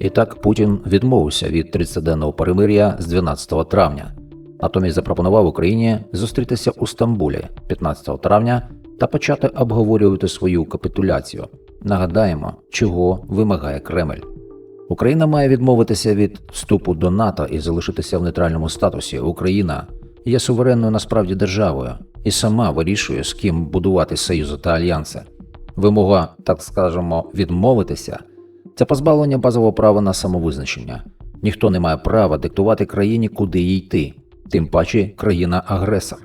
І так Путін відмовився від 30-денного перемир'я з 12 травня, натомість запропонував Україні зустрітися у Стамбулі 15 травня та почати обговорювати свою капітуляцію. Нагадаємо, чого вимагає Кремль. Україна має відмовитися від вступу до НАТО і залишитися в нейтральному статусі. Україна є суверенною насправді державою і сама вирішує, з ким будувати союзи та альянси. Вимога, так скажемо, відмовитися це позбавлення базового права на самовизначення. Ніхто не має права диктувати країні, куди їй йти, тим паче країна-агресор.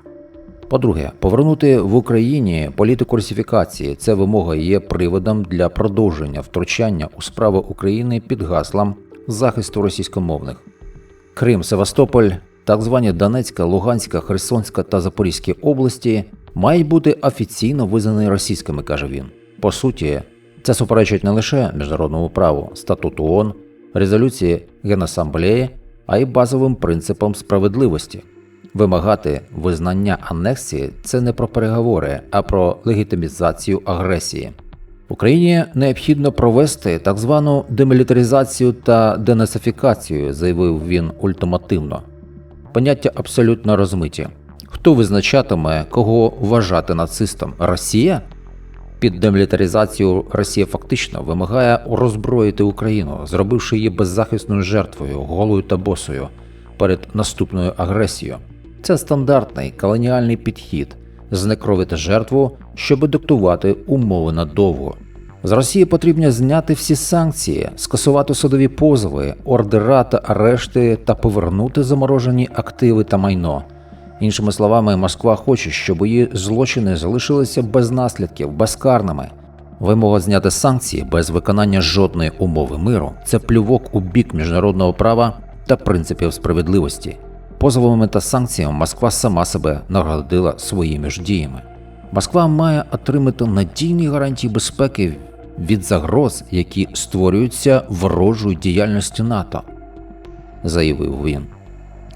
По-друге, повернути в Україні політику русифікації. Це вимога є приводом для продовження втручання у справи України під гаслом захисту російськомовних. Крим, Севастополь, так звані Донецька, Луганська, Херсонська та Запорізькі області мають бути офіційно визнані російськими, каже він. По суті, це суперечить не лише міжнародному праву, статуту ООН, резолюції Генасамблеї, а й базовим принципам справедливості. Вимагати визнання анексії це не про переговори, а про легітимізацію агресії. Україні необхідно провести так звану демілітаризацію та денацифікацію, заявив він ультимативно. Поняття абсолютно розмиті. Хто визначатиме, кого вважати нацистом? Росія? Під демілітаризацію Росія фактично вимагає роззброїти Україну, зробивши її беззахисною жертвою, голою та босою перед наступною агресією. Це стандартний колоніальний підхід знекровити жертву, щоб диктувати умови надовго. З Росії потрібно зняти всі санкції, скасувати судові позови, ордера та арешти та повернути заморожені активи та майно. Іншими словами, Москва хоче, щоб її злочини залишилися без наслідків, безкарними. Вимога зняти санкції без виконання жодної умови миру це плювок у бік міжнародного права та принципів справедливості. Позовами та санкціями Москва сама себе нагородила своїми ж діями. Москва має отримати надійні гарантії безпеки від загроз, які створюються ворожою діяльністю НАТО, заявив він.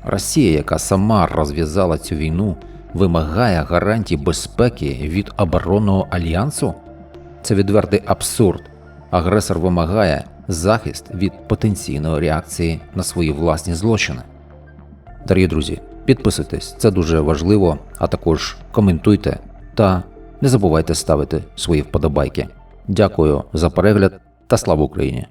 Росія, яка сама розв'язала цю війну, вимагає гарантій безпеки від оборонного альянсу? Це відвертий абсурд. Агресор вимагає захист від потенційної реакції на свої власні злочини. Дорогі друзі, підписуйтесь, це дуже важливо, а також коментуйте та не забувайте ставити свої вподобайки. Дякую за перегляд та слава Україні!